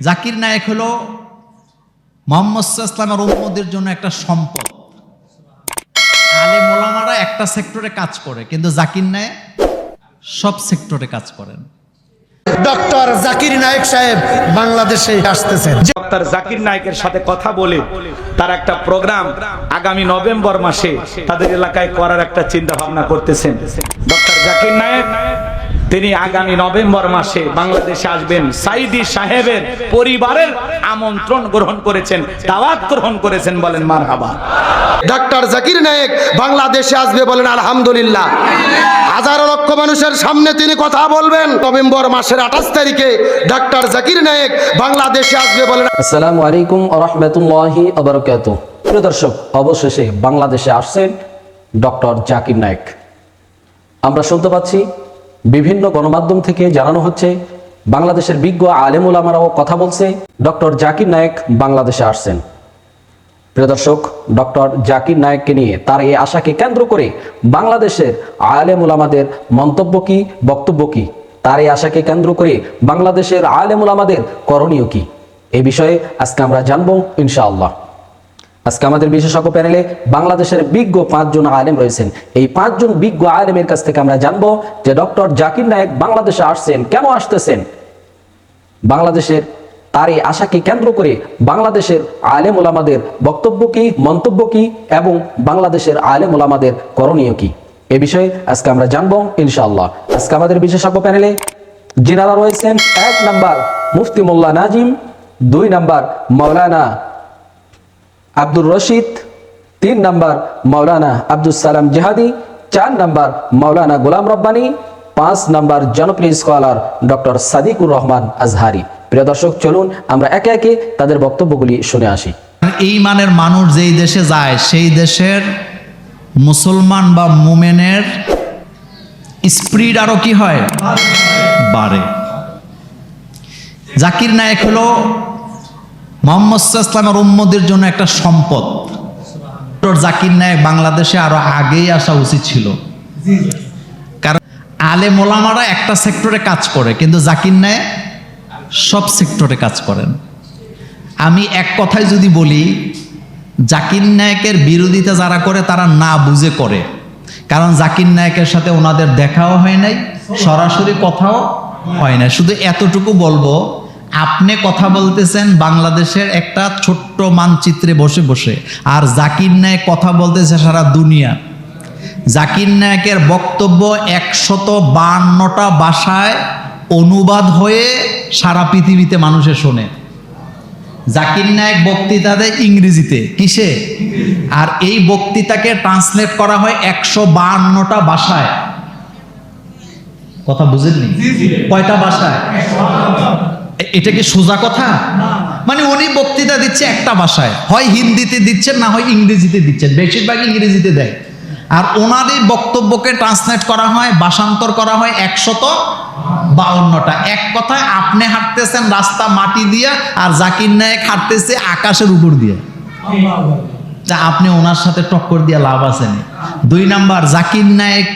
জাকির নায়েক হলো মোহাম্মদ ইসলামের উম্মদের জন্য একটা সম্পদ। আলে মোলামারা একটা সেক্টরে কাজ করে কিন্তু জাকির নায়েক সব সেক্টরে কাজ করেন। ডক্টর জাকির নায়েক সাহেব বাংলাদেশে আসতেছেন। ডক্টর জাকির নায়কের সাথে কথা বলে তার একটা প্রোগ্রাম আগামী নভেম্বর মাসে তাদের এলাকায় করার একটা চিন্তা ভাবনা করতেছেন। ডক্টর জাকির নায়ক তিনি আগামী নভেম্বর মাসে বাংলাদেশে আসবেন। সাইদি সাহেবের পরিবারের আমন্ত্রণ গ্রহণ করেছেন দাওয়াত গ্রহণ করেছেন বলেন মারহাবা। ডক্টর জাকির নায়েক বাংলাদেশে আসবে বলেন আলহামদুলিল্লাহ। হাজারো লক্ষ মানুষের সামনে তিনি কথা বলবেন। নভেম্বর মাসের আঠাশ তারিখে ডক্টর জাকির নায়েক বাংলাদেশে আসবে বলেন আসসালামু আলাইকুম রহমতুল্লাহি আবরকাত প্রিয় দর্শক অবশেষে বাংলাদেশে আসছেন ডক্টর জাকির নায়েক। আমরা শুনতে পাচ্ছি বিভিন্ন গণমাধ্যম থেকে জানানো হচ্ছে, বাংলাদেশের বিজ্ঞ আলেমুল আমারাও কথা বলছে, ডক্টর জাকির নায়েক বাংলাদেশে আসছেন। প্রিয় দর্শক, ডক্টর জাকির নায়েককে নিয়ে তার এই আশাকে কেন্দ্র করে বাংলাদেশের আলেমুল আমাদের মন্তব্য কি, বক্তব্য কি? তার এই আশাকে কেন্দ্র করে বাংলাদেশের আলেমুল আমাদের করণীয় কি? এ বিষয়ে আজকে আমরা জানব ইনশাআল্লাহ। আজকে আমাদের বিশেষজ্ঞ প্যানেলে বাংলাদেশের বিজ্ঞ পাঁচজন আলেম রয়েছেন। এই পাঁচজন বিজ্ঞ আলেমের কাছ থেকে আমরা জানব যে ডক্টর জাকির নায়েক বাংলাদেশে আসছেন, কেন আসতেছেন? বাংলাদেশের তার এই আশাকে কেন্দ্র করে বাংলাদেশের আলেম ওলামাদের বক্তব্য কি, মন্তব্য কি, এবং বাংলাদেশের আলেম ওলামাদের করণীয় কি? এ বিষয়ে আজকে আমরা জানব ইনশাআল্লাহ। আজকে আমাদের বিশেষজ্ঞ প্যানেলে যিনারা রয়েছেন, এক নাম্বার মুফতি মোল্লা নাজিম, দুই নাম্বার মৌলানা আব্দুর রশিদ, তিন নাম্বার মৌলানা আব্দুল সালাম জেহাদি, চার নাম্বার মৌলানা গোলাম রব্বানি, পাঁচ নাম্বার জনপ্রিয় স্কলার ডক্টর সাদিকুর রহমান আজহারি। প্রিয় দর্শক, চলুন আমরা একে একে তাদের বক্তব্যগুলি শুনে আসি। এই মানের মানুষ যেই দেশে যায়, সেই দেশের মুসলমান বা মুমেনের স্প্রিড আরও কি হয়? বাড়ে। জাকির নায়েক হলো মোহাম্মদ ইসলামের উম্মদের জন্য একটা সম্পদ। ডক্টর জাকির নায়েক বাংলাদেশে আরও আগেই আসা উচিত ছিল। কারণ আলে মোলামারা একটা সেক্টরে কাজ করে, কিন্তু জাকির নায়েক সব সেক্টরে কাজ করেন। আমি এক কথায় যদি বলি, জাকির নায়কের বিরোধিতা যারা করে, তারা না বুঝে করে। কারণ জাকির নায়কের সাথে ওনাদের দেখাও হয় নাই, সরাসরি কথাও হয় না শুধু এতটুকু বলব আপনি কথা বলতেছেন বাংলাদেশের একটা ছোট্ট মানচিত্রে বসে বসে আর জাকির নায়ক কথা বলতেছে সারা দুনিয়া। জাকির নায়কের বক্তব্য একশত বান্নটা ভাষায় অনুবাদ হয়ে সারা পৃথিবীতে মানুষে শোনে। জাকির নায়ক বক্তৃতা দেয় ইংরেজিতে। কিসে? আর এই বক্তৃতাকে ট্রান্সলেট করা হয় একশো বান্নটা ভাষায়। কথা বুঝেননি? কয়টা ভাষায়? এ- এটা কি সোজা কথা? মানে উনি বক্তৃতা দিচ্ছে একটা ভাষায়। হয় হিন্দিতে দিচ্ছেন না হয় ইংরেজিতে দিচ্ছেন। বেশিরভাগ ইংরেজিতে দেয়। আর ওনার এই বক্তব্যকে ট্রান্সলেট করা হয় ভাষান্তর করা হয় একশত বাউন্নটা। এক কথায় আপনি হাঁটতেছেন রাস্তা মাটি দিয়া আর জাকির নায়ক হাঁটতেছে আকাশের উপর দিয়ে। তা আপনি ওনার সাথে টক্কর দিয়ে লাভ আছে নি। দুই নাম্বার জাকির নায়ক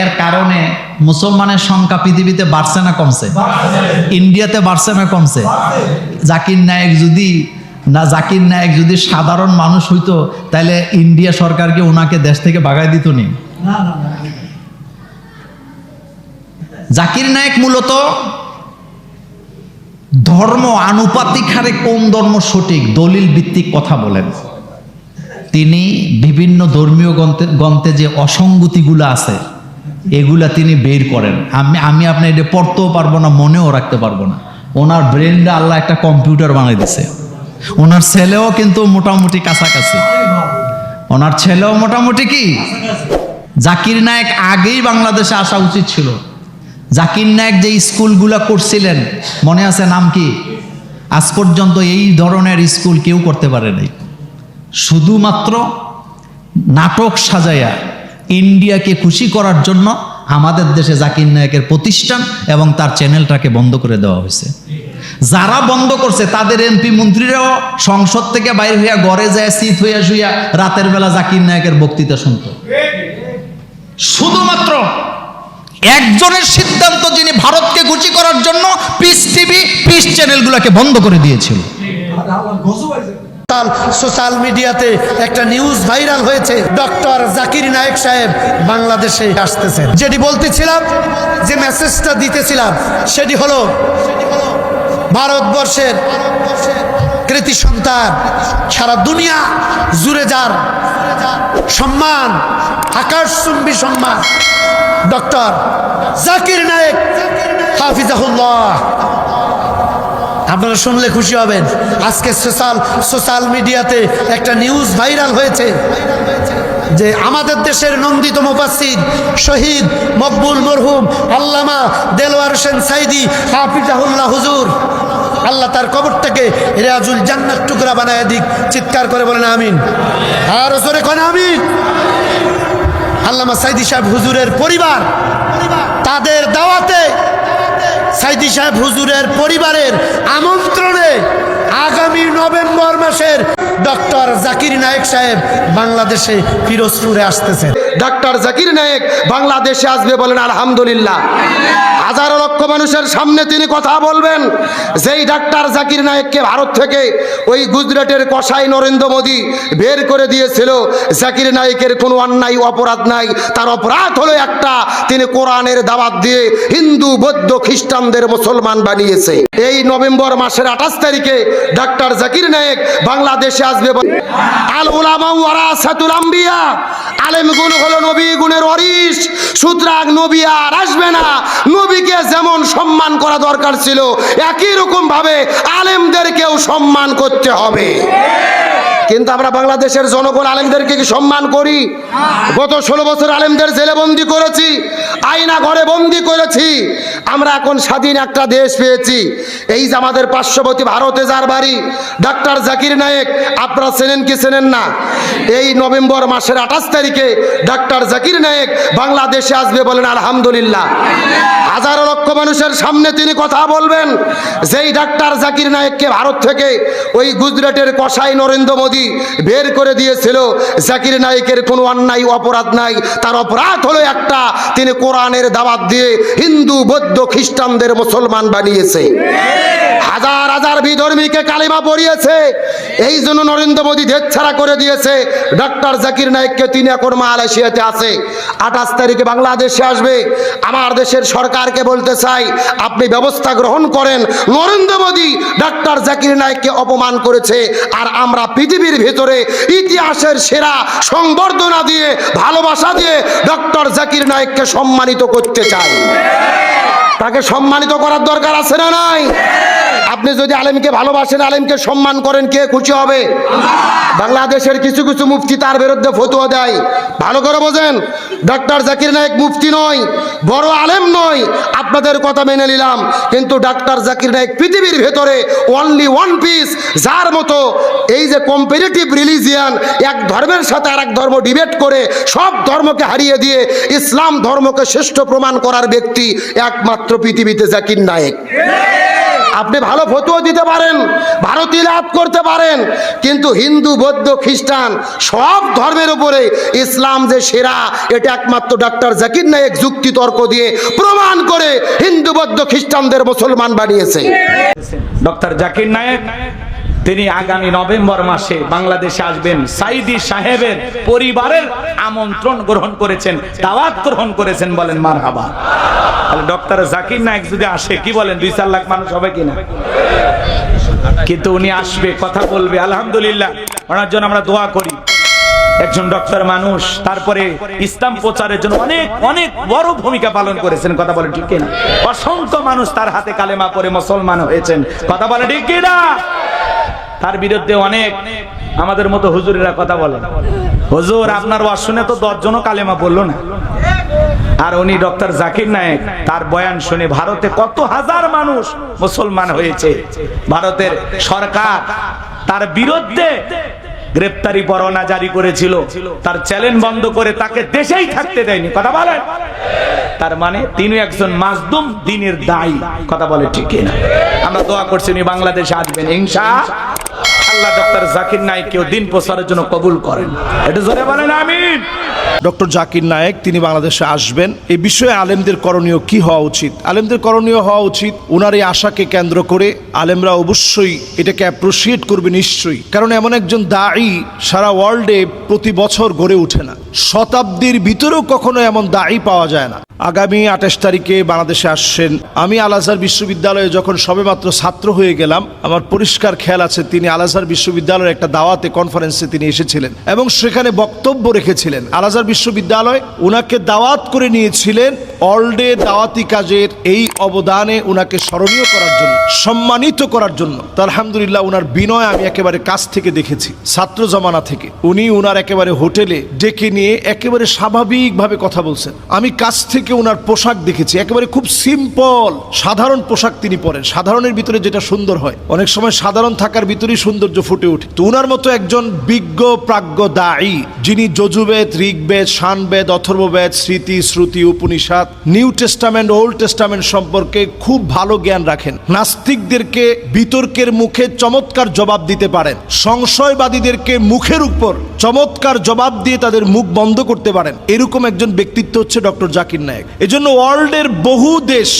এর কারণে মুসলমানের সংখ্যা পৃথিবীতে বাড়ছে না কমছে। ইন্ডিয়াতে বাড়ছে না কমছে। জাকির নায়ক যদি না, জাকির নায়ক যদি সাধারণ মানুষ হইতো তাহলে ইন্ডিয়া সরকারকে ওনাকে দেশ থেকে বাগাই দিত নি। জাকির নায়ক মূলত ধর্ম আনুপাতিক হারে কোন ধর্ম সঠিক, দলিল ভিত্তিক কথা বলেন। তিনি বিভিন্ন ধর্মীয় গ্রন্থে যে অসঙ্গতিগুলো আছে এগুলা তিনি বের করেন। আমি আমি আপনি এটা পড়তেও পারব না, মনেও রাখতে পারব না। ওনার ব্রেনটা আল্লাহ একটা কম্পিউটার বানিয়ে দিছে। ওনার ছেলেও কিন্তু মোটামুটি কাছাকাছি। ওনার ছেলেও মোটামুটি কি? জাকির নায়ক আগেই বাংলাদেশে আসা উচিত ছিল। জাকির নায়ক যে স্কুলগুলো করছিলেন, মনে আছে নাম কি? আজ পর্যন্ত এই ধরনের স্কুল কেউ করতে পারে নাই। শুধুমাত্র নাটক সাজাইয়া ইন্ডিয়াকে খুশি করার জন্য আমাদের দেশে জাকির নায়কের প্রতিষ্ঠান এবং তার চ্যানেলটাকে বন্ধ করে দেওয়া হয়েছে। যারা বন্ধ করছে, তাদের এমপি মন্ত্রীরাও সংসদ থেকে বাইর হইয়া ঘরে যায়, শীত হইয়া শুইয়া রাতের বেলা জাকির নায়কের বক্তৃতা শুনত। শুধুমাত্র একজনের সিদ্ধান্ত যিনি ভারতকে গুচি করার জন্য পিস টিভি পিস চ্যানেলগুলোকে বন্ধ করে দিয়েছিল। সোশ্যাল মিডিয়াতে একটা নিউজ ভাইরাল হয়েছে। ডক্টর জাকির নায়েক সাহেব বাংলাদেশে আসতেছেন। যেটি বলতেছিলাম, যে মেসেজটা দিতেছিলাম, সেটি হলো ভারতবর্ষের কৃতি সন্তান, সারা দুনিয়া জুড়ে যার সম্মান আকাশচুম্বী সম্মান, ডক্টর জাকির নায়েক হাফিজাহুল্লাহ। আপনারা শুনলে খুশি হবেন। আজকে সোশ্যাল সোশ্যাল মিডিয়াতে একটা নিউজ ভাইরাল হয়েছে যে আমাদের দেশের নন্দিত মুফাসসির শহীদ মকবুল মরহুম আল্লামা দেলওয়ার হোসেন সাইদি হাফিজাহুল্লাহ হুজুর। আল্লাহ তার কবরটাকে রেয়াজুল জান্নাত টুকরা বানায় দিক, চিৎকার করে বলেন আমিন। আর জোরে কোন আমিন। আল্লামা সাইদি সাহেব হুজুরের পরিবার তাদের দাওয়াতে সাইদি সাহেব হুজুরের পরিবারের আমন্ত্রণে আগামী নভেম্বর মাসের ডক্টর জাকির নায়েক সাহেব বাংলাদেশে ফিরোজপুরে আসতেছেন। ডক্টর জাকির নায়েক বাংলাদেশে আসবে বলেন আলহামদুলিল্লাহ। হাজারো লক্ষ মানুষের সামনে তিনি কথা বলবেন। যেই ডাক্তার জাকির নায়েককে ভারত থেকে ওই গুজরাটের কসাই নরেন্দ্র মোদী বের করে দিয়েছিল, জাকির নায়েকের কোনো অন্যায়, অপরাধ নাই। তার অপরাধ হলো একটা, তিনি কোরআনের দাওয়াত দিয়ে হিন্দু, বৌদ্ধ, খ্রিস্টানদের মুসলমান বানিয়েছে। এই নভেম্বর মাসের আঠাশ তারিখে ডাক্তার জাকির নায়েক বাংলাদেশে আসবে। আল উলামা ওয়ারাসাতুল হলো নবী গুণের অরিস সুতরাং নবী আর আসবে না নবীকে যেমন সম্মান করা দরকার ছিল একই রকম ভাবে আলেমদেরকেও সম্মান করতে হবে। কিন্তু আমরা বাংলাদেশের জনগণ আলেমদেরকে কি সম্মান করি? গত ষোলো বছর আলেমদের জেলে বন্দি করেছি আয়না ঘরে বন্দি করেছি। আমরা এখন স্বাধীন একটা দেশ পেয়েছি। এই যে আমাদের পার্শ্ববর্তী ভারতে যার বাড়ি ডাক্তার জাকির নায়েক আপনারা চেনেন কি চেনেন না? এই নভেম্বর মাসের আঠাশ তারিখে ডাক্তার জাকির নায়েক বাংলাদেশে আসবে বলেন আলহামদুলিল্লাহ। হাজারো লক্ষ মানুষের সামনে তিনি কথা বলবেন। যেই ডাক্তার জাকির নায়েককে ভারত থেকে ওই গুজরাটের কসাই নরেন্দ্র মোদী বের করে দিয়েছিল। জাকির নায়েকের কোনো অন্যায়, অপরাধ নাই। তার অপরাধ হলো একটা, তিনি কোরআনের দাওয়াত দিয়ে হিন্দু, বৌদ্ধ, খ্রিস্টানদের মুসলমান বানিয়েছে। হাজার হাজার বিধর্মীকে কালিমা পড়িয়েছে। এই জন্য নরেন্দ্র মোদী দেশ ছাড়া করে দিয়েছে। ডক্টর জাকির নায়েককে তিনি এখন মালয়েশিয়াতে আছে। আঠাশ তারিখে বাংলাদেশে আসবে। আমার দেশের সরকারকে বলতে চাই, আপনি ব্যবস্থা গ্রহণ করেন। নরেন্দ্র মোদী ডক্টর জাকির নায়েককে অপমান করেছে। আর আমরা পৃথিবীর ভেতরে ইতিহাসের সেরা সংবর্ধনা দিয়ে, ভালোবাসা দিয়ে ডক্টর জাকির নায়েককে সম্মানিত করতে চাই। তাকে সম্মানিত করার দরকার আছে না নাই? আপনি যদি আলেমকে ভালোবাসেন, আলেমকে সম্মান করেন, কে খুশি হবে? বাংলাদেশের কিছু কিছু মুফতি তার বিরুদ্ধে ফতুয়া দেয়। ভালো করে বোঝেন ডক্টর জাকির নায়েক মুফতি নয়, বড় আলেম নয়, আপনাদের কথা মেনে নিলাম, কিন্তু ডাক্তার জাকির নায়েক পৃথিবীর ভেতরে অনলি ওয়ান পিস যার মতো এই যে কম্পারেটিভ রিলিজিয়ান এক ধর্মের সাথে আর এক ধর্ম ডিবেট করে, সব ধর্মকে হারিয়ে দিয়ে ইসলাম ধর্মকে শ্রেষ্ঠ প্রমাণ করার ব্যক্তি একমাত্র পৃথিবীতে জাকির নায়েক। আপনি ভালো ফতুয়া দিতে পারেন ভারতী লাভ করতে পারেন, কিন্তু হিন্দু, বৌদ্ধ, খ্রিস্টান সব ধর্মের উপরে ইসলাম যে সেরা, এটা একমাত্র ডাক্তার জাকির নায়েক যুক্তি তর্ক দিয়ে প্রমাণ করে হিন্দু, বৌদ্ধ, খ্রিস্টানদের মুসলমান বানিয়েছে। ডক্টর জাকির নায়েক তিনি আগামী নভেম্বর মাসে বাংলাদেশে আসবেন। সাইদি সাহেবের পরিবারের আমন্ত্রণ গ্রহণ করেছেন, দাওয়াত গ্রহণ করেছেন বলেন মার হাবা ডক্টর জাকির নায়েক যদি আসে, কি বলেন, দুই চার লাখ মানুষ হবে কিনা? কিন্তু উনি আসবে, কথা বলবে, আলহামদুলিল্লাহ। ওনার জন্য আমরা দোয়া করি। একজন ডক্টর মানুষ, তারপরে ইসলাম প্রচারের জন্য অনেক অনেক বড় ভূমিকা পালন করেছেন, কথা বলে ঠিক কিনা? অসংখ্য মানুষ তার হাতে কালেমা পরে মুসলমান হয়েছেন, কথা বলে ঠিক কিনা? তার বিরুদ্ধে অনেক আমাদের মতো হুজুরেরা কথা বলে হুজুর, আপনার ওয়াজ শুনে তো দশজনও কালেমা বলল না। আর উনি ডক্টর জাকির নায়েক, তার বয়ান শুনে ভারতে কত হাজার মানুষ মুসলমান হয়েছে। ভারতের সরকার তার বিরুদ্ধে গ্রেপ্তারি পরোয়ানা জারি করেছিল। তার চ্যালেঞ্জ বন্ধ করে তাকে দেশেই থাকতে দেয়নি। কথা বলেন। তার মানে তিনি একজন মাজদুম, দিনের দায়ী। কথা বলে ঠিক না আমরা দোয়া করছি উনি বাংলাদেশে আসবেন, ইনশা আল্লাহ ডক্টর জাকির নাইককেও দিন প্রচারের জন্য কবুল করেন। এটা জোরে বলেন, আমিন। ডক্টর জাকির নায়েক, তিনি বাংলাদেশে আসবেন। এই বিষয়ে আলেমদের করণীয় কি হওয়া উচিত? আলেমদের করণীয় হওয়া উচিত ওনার এই আশাকে কেন্দ্র করে আলেমরা অবশ্যই এটাকে অ্যাপ্রিসিয়েট করবে নিশ্চয়ই। কারণ এমন একজন দায়ী সারা ওয়ার্ল্ডে প্রতি বছর গড়ে ওঠে না। শতাব্দীর ভিতরেও কখনো এমন দায়ী পাওয়া যায় না। আগামী আঠাশ তারিখে বাংলাদেশে আসছেন। আমি আল আজহার বিশ্ববিদ্যালয়ে যখন সবেমাত্র ছাত্র হয়ে গেলাম, আমার পরিষ্কার খেয়াল আছে, তিনি আল আজহার বিশ্ববিদ্যালয়ের একটা দাওয়াতে কনফারেন্সে তিনি এসেছিলেন এবং সেখানে বক্তব্য রেখেছিলেন। আল আজহার বিশ্ববিদ্যালয় ওনাকে দাওয়াত করে নিয়েছিলেন অলডে দাওয়াতি কাজের এই অবদানে ওনাকে স্মরণীয় করার জন্য, সম্মানিত করার জন্য। তো আলহামদুলিল্লাহ ওনার বিনয় আমি একেবারে কাছ থেকে দেখেছি, ছাত্র জমানা থেকে। উনি ওনার একেবারে হোটেলে ডেকে নিয়ে একেবারে স্বাভাবিকভাবে কথা বলছেন। আমি কাছ থেকে ওনার পোশাক দেখেছি। একেবারে খুব সিম্পল সাধারণ পোশাক তিনি পরেন। সাধারণের ভিতরে যেটা সুন্দর হয়, অনেক সময় সাধারণ থাকার ভিতরেই সৌন্দর্য ফুটে ওঠে। তো ওনার মতো একজন বিজ্ঞ প্রাজ্ঞ দায়ী, যিনি যজুবেদ, ঋগ্বেদ শানবেদ অথর্ববেদ, স্মৃতি, শ্রুতি, Upanishad, New Testament, Old Testament সম্পর্কে খুব ভালো জ্ঞান রাখেন। নাস্তিকদেরকে বিতর্কের মুখে চমৎকার জবাব দিতে পারেন। সংশয়বাদীদেরকে মুখের উপর চমৎকার জবাব দিয়ে তাদের মুখ বন্ধ করতে পারেন। এরকম একজন ব্যক্তিত্ব হচ্ছে ডক্টর জাকির নায়েক। এজন্য ওয়ার্ল্ডের বহু দেশ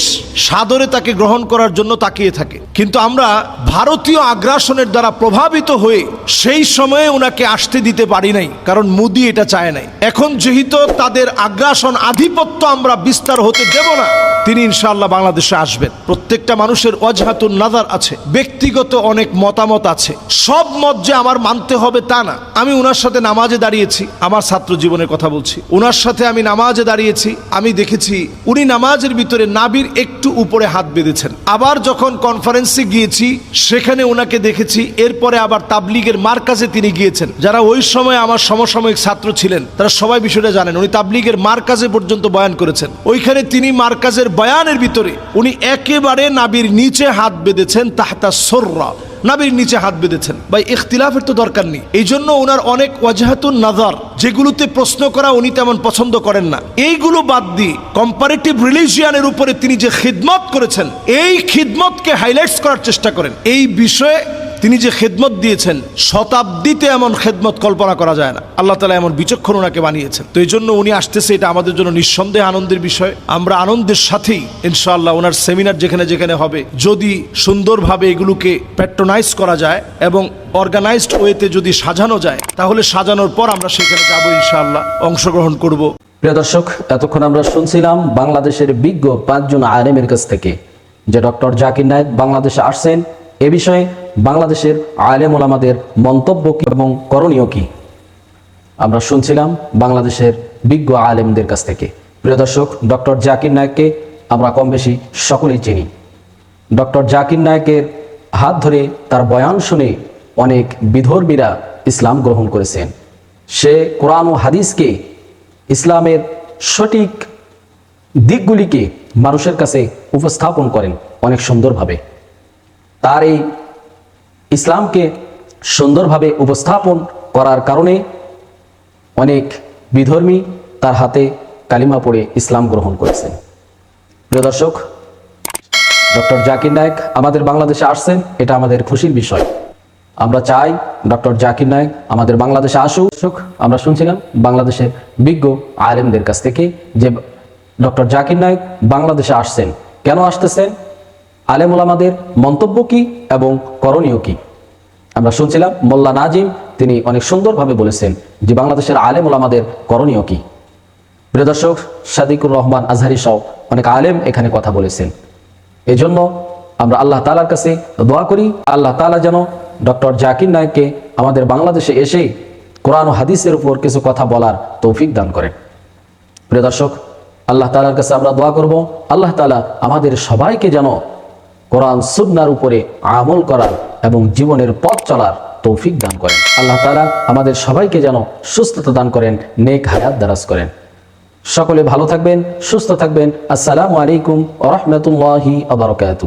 সাদরে তাকে গ্রহণ করার জন্য তাকিয়ে থাকে। কিন্তু আমরা ভারতীয় আগ্রাসনের দ্বারা প্রভাবিত হয়ে সেই সময়ে ওনাকে আসতে দিতে পারি নাই, কারণ মোদি এটা চায় নাই। এখন যেহেতু তাদের আগ্রাসন আধিপত্য আমরা বিস্তার হতে দেব না, তিনি ইনশাআল্লাহ বাংলাদেশে আসবেন। প্রত্যেকটা মানুষের অজহাতুন নাদার আছে, ব্যক্তিগত অনেক মতামত আছে। সব মত যে আমার মানতে হবে তা না। আমি ওনার সাথে নামাজে দাঁড়িয়েছি, আমার ছাত্র জীবনের কথা বলছি। ওনার সাথে আমি নামাজে দাঁড়িয়েছি, আমি দেখেছি, উনি নামাজের ভিতরে নাবির একটু উপরে হাত বেঁধেছেন। আবার যখন কনফারেন্সে গিয়েছি, সেখানে ওনাকে দেখেছি, এরপরে আবার তাবলিগের মার্কাজে তিনি গিয়েছেন। যারা ওই সময় আমার সমসাময়িক ছাত্র ছিলেন, তারা সবাই বিষয়টা জানেন, উনি তাবলিগের মার্কাজে পর্যন্ত বয়ান করেছেন। ওইখানে তিনি মার্কাজের বয়ানের ভিতরে, উনি একেবারে নাবির নিচে হাত বেঁধেছেন, তাহতা সর্রা। নাবির নিচে হাত বেঁধেছেন। বা ইখতিলাফের তো দরকার নেই। এই জন্য ওনার অনেক ওয়াজাহাতুন নাজার, যেগুলোতে প্রশ্ন করা উনি তেমন পছন্দ করেন না। এইগুলো বাদ দিয়ে কম্পারেটিভ রিলিজিয়ানের উপরে তিনি যে খিদমত করেছেন, এই খিদমতকে হাইলাইটস করার চেষ্টা করেন। এই বিষয়ে তিনি যে খেদমত দিয়েছেন, শতাব্দীতে এমন খেদমত কল্পনা করা যায় না। আল্লাহ তালা এমন বিচক্ষণ ওনাকে বানিয়েছেন। তো এই জন্য উনি আসতেছে, এটা আমাদের জন্য নিঃসন্দেহে আনন্দের বিষয়। আমরা আনন্দের সাথেই ইনশাআল্লাহ ওনার সেমিনার যেখানে যেখানে হবে, যদি সুন্দরভাবে এগুলোকে প্যাট্রোনাইজ করা যায় এবং অর্গানাইজড ওয়েতে যদি সাজানো যায়, তাহলে সাজানোর পর আমরা সেখানে যাব ইনশাআল্লাহ, অংশগ্রহণ করব। প্রিয় দর্শক, এতক্ষণ আমরা শুনছিলাম বাংলাদেশের বিজ্ঞ পাঁচজন আলেমের কাছ থেকে, যে ডক্টর জাকির নায়েক বাংলাদেশে আসছেন। এ বিষয়ে বাংলাদেশের আলেম ওলামাদের মন্তব্য কি এবং করণীয় কি? আমরা শুনছিলাম বাংলাদেশের বিজ্ঞ আলেমদের কাছ থেকে। প্রিয় দর্শক, ডক্টর জাকির নায়েককে আমরা কম বেশি সকলেই চিনি। ডক্টর জাকির নায়েকের হাত ধরে তার বয়ান শুনে অনেক বিধর্মীরা ইসলাম গ্রহণ করেছেন। সে কোরআন ও হাদিসকে, ইসলামের সঠিক দিকগুলিকে মানুষের কাছে উপস্থাপন করেন অনেক সুন্দরভাবে। তার এই ইসলামকে সুন্দরভাবে উপস্থাপন করার কারণে অনেক বিধর্মী তার হাতে কালিমা পড়ে ইসলাম গ্রহণ করেছেন। প্রিয় দর্শক, ডক্টর জাকির নায়েক আমাদের বাংলাদেশে আসছেন, এটা আমাদের খুশির বিষয়। আমরা চাই ডক্টর জাকির নায়ক আমাদের বাংলাদেশে আসুক। আমরা শুনছিলাম বাংলাদেশের বিজ্ঞ আলেমদের কাছ থেকে যে ডক্টর জাকির নায়ক বাংলাদেশে আসছেন। কেন আসতেছেন? আলেম ওলামাদের মন্তব্য কি এবং করণীয় কি? আমরা শুনছিলাম মোল্লা নাজিম, তিনি অনেক সুন্দরভাবে বলেছেন যে বাংলাদেশের আলেম ওলামাদের করণীয় কি। প্রিয় দর্শক, সাদিকুর রহমান আজহারি সহ অনেক আলেম এখানে কথা বলেছেন। এজন্য আমরা আল্লাহ তালার কাছে দোয়া করি, আল্লাহ তালা যেন ডক্টর জাকির নায়ককে আমাদের বাংলাদেশে এসে কোরআন হাদিসের উপর কিছু কথা বলার তৌফিক দান করেন। প্রিয় দর্শক, আল্লাহ তালার কাছে আমরা দোয়া করব, আল্লাহ তালা আমাদের সবাইকে যেন কোরআন, সুন্নার উপরে আমল করার এবং জীবনের পথ চলার তৌফিক দান করেন। আল্লাহ তালা আমাদের সবাইকে যেন সুস্থতা দান করেন, নেক হায়াত দারাজ করেন। সকলে ভালো থাকবেন, সুস্থ থাকবেন। আসসালামু আলাইকুম আ রহমতুল্লাহি আবরকাত